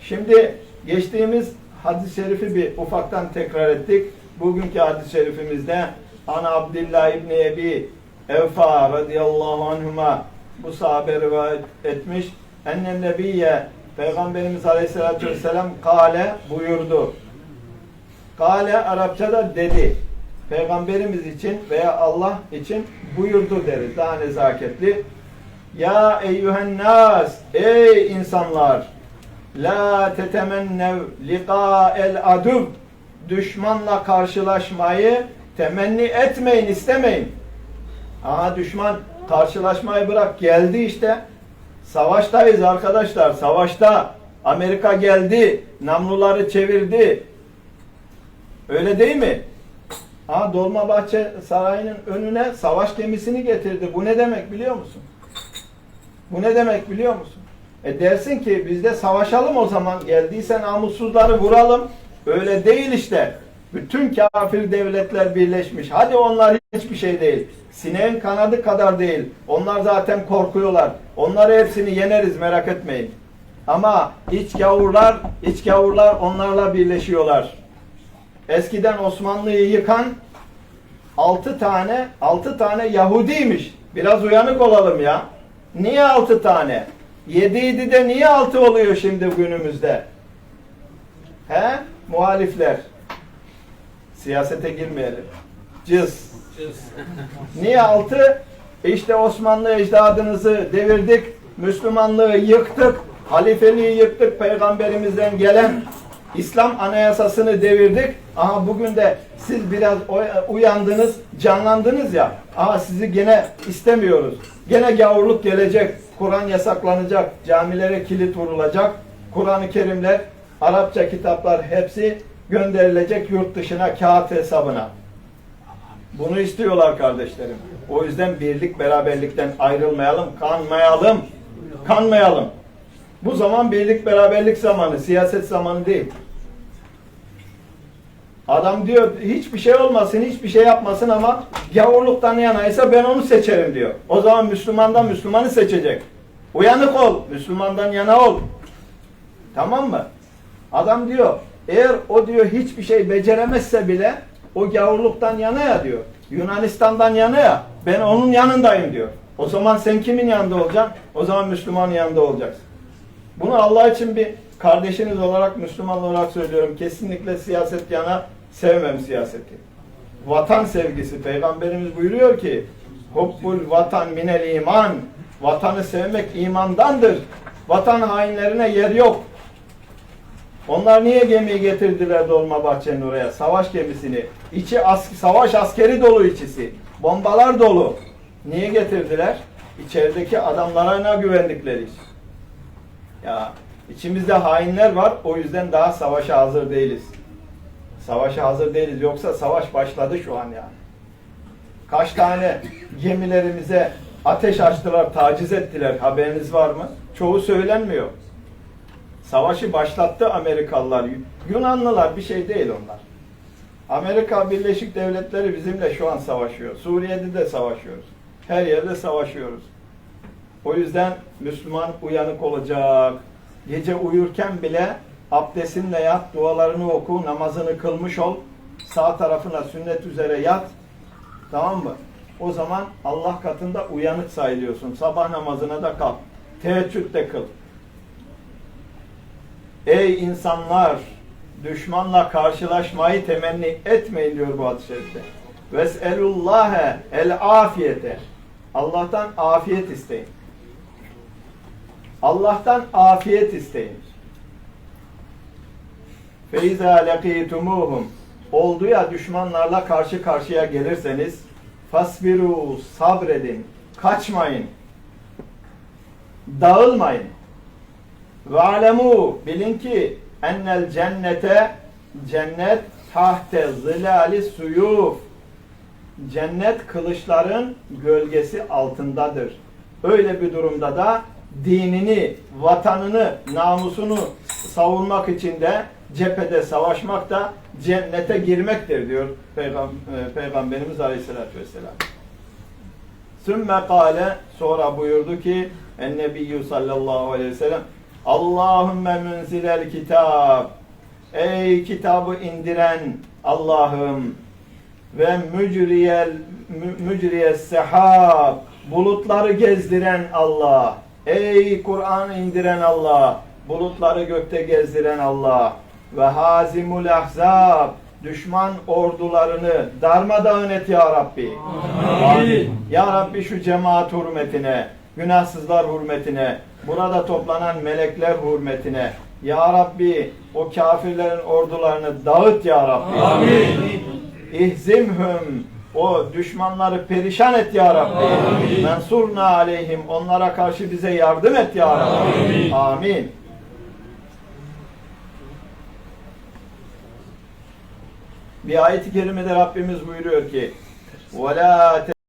Şimdi geçtiğimiz hadis-i şerifi bir ufaktan tekrar ettik. Bugünkü hadis-i şerifimizde Ana Abdillah İbni Ebi Evfa radıyallahu anhuma bu sahabe rivayet etmiş. Ennen nebiyye Peygamberimiz aleyhissalatü vesselam kale buyurdu. Kale Arapçada dedi. Peygamberimiz için veya Allah için buyurdu deriz. Daha nezaketli. Ya eyyühen nas ey insanlar la tetemennev liqa'el aduv düşmanla karşılaşmayı temenni etmeyin, istemeyin. Aha düşman karşılaşmayı bırak geldi işte. Savaştayız arkadaşlar. Savaşta Amerika geldi. Namluları çevirdi. Öyle değil mi? Ha Dolmabahçe Sarayı'nın önüne savaş gemisini getirdi. Bu ne demek biliyor musun? Bu ne demek biliyor musun? E dersin ki biz de savaşalım o zaman. Geldiyse namussuzları vuralım. Öyle değil işte. Bütün kafir devletler birleşmiş. Hadi onlar hiçbir şey değil. Sineğin kanadı kadar değil. Onlar zaten korkuyorlar. Onları hepsini yeneriz merak etmeyin. Ama iç gavurlar, iç gavurlar onlarla birleşiyorlar. Eskiden Osmanlı'yı yıkan altı tane, altı tane Yahudiymiş. Biraz uyanık olalım ya. Niye altı tane? Yediydi de niye altı oluyor şimdi günümüzde? He? Muhalifler. Siyasete girmeyelim. Cız. Niye altı? İşte Osmanlı ecdadınızı devirdik, Müslümanlığı yıktık, halifeliği yıktık, peygamberimizden gelen İslam anayasasını devirdik. Aha bugün de siz biraz uyandınız, canlandınız ya. Aha sizi gene istemiyoruz. Gene gavurluk gelecek, Kur'an yasaklanacak, camilere kilit vurulacak, Kur'an-ı Kerimler, Arapça kitaplar hepsi gönderilecek yurt dışına kağıt hesabına. Bunu istiyorlar kardeşlerim. O yüzden birlik beraberlikten ayrılmayalım, kanmayalım. Kanmayalım. Bu zaman birlik beraberlik zamanı, siyaset zamanı değil. Adam diyor hiçbir şey olmasın, hiçbir şey yapmasın ama gavurluktan yanaysa ben onu seçerim diyor. O zaman Müslümandan Müslümanı seçecek. Uyanık ol, Müslümandan yana ol. Tamam mı? Adam diyor eğer o diyor hiçbir şey beceremezse bile o gavurluktan yana ya diyor. Yunanistan'dan yana ya ben onun yanındayım diyor. O zaman sen kimin yanında olacaksın? O zaman Müslümanın yanında olacaksın. Bunu Allah için bir kardeşiniz olarak, Müslüman olarak söylüyorum. Kesinlikle siyaset yana sevmem siyaseti. Vatan sevgisi. Peygamberimiz buyuruyor ki Hubbul vatan minel iman. Vatanı sevmek imandandır. Vatan hainlerine yer yok. Onlar niye gemiyi getirdiler Dolmabahçe'nin oraya? Savaş gemisini. İçi as savaş askeri dolu içisi. Bombalar dolu. Niye getirdiler? İçerideki adamlarına güvendikleri için. Ya içimizde hainler var. O yüzden daha savaşa hazır değiliz. Savaşa hazır değiliz. Yoksa savaş başladı şu an yani. Kaç tane gemilerimize ateş açtılar, taciz ettiler. Haberiniz var mı? Çoğu söylenmiyor. Savaşı başlattı Amerikalılar. Yunanlılar bir şey değil onlar. Amerika Birleşik Devletleri bizimle şu an savaşıyor. Suriye'de de savaşıyoruz. Her yerde savaşıyoruz. O yüzden Müslüman uyanık olacak. Gece uyurken bile abdestinle yat, dualarını oku, namazını kılmış ol. Sağ tarafına sünnet üzere yat. Tamam mı? O zaman Allah katında uyanık sayılıyorsun. Sabah namazına da kalk. Teheccüd de kıl. Ey insanlar! Düşmanla karşılaşmayı temenni etmeyin diyor bu hadis-i şerifte. Ves'elullâhe el afiyete. Allah'tan afiyet isteyin. Allah'tan afiyet isteyin. Feiza lekitumuhum oldu ya düşmanlarla karşı karşıya gelirseniz fasbiru sabredin. Kaçmayın. Dağılmayın. Ve alemu bilin ki ennel cennete cennet tahte zilali suyuf cennet kılıçların gölgesi altındadır. Öyle bir durumda da dinini, vatanını, namusunu savunmak için de cephede savaşmak da cennete girmektir diyor Peygam e, Peygamberimiz Aleyhisselatü Vesselam. Sümme kale sonra buyurdu ki Ennebiyyü sallallahu aleyhi ve sellem Allahümme münzilel kitap. Ey kitabı indiren Allah'ım ve mücriyel mü- mücriyes sehab bulutları gezdiren Allah. Ey Kur'an indiren Allah, bulutları gökte gezdiren Allah ve hazimul ahzab düşman ordularını darmadağın et ya Rabbi. Amin. Ya Rabbi şu cemaat hürmetine, günahsızlar hürmetine, burada toplanan melekler hürmetine, Ya Rabbi o kafirlerin ordularını dağıt Ya Rabbi. Amin. İhzimhum o düşmanları perişan et ya Rabbi. Mensurna aleyhim onlara karşı bize yardım et ya Rabbi. Amin. Bir ayet-i kerimede Rabbimiz buyuruyor ki وَلَا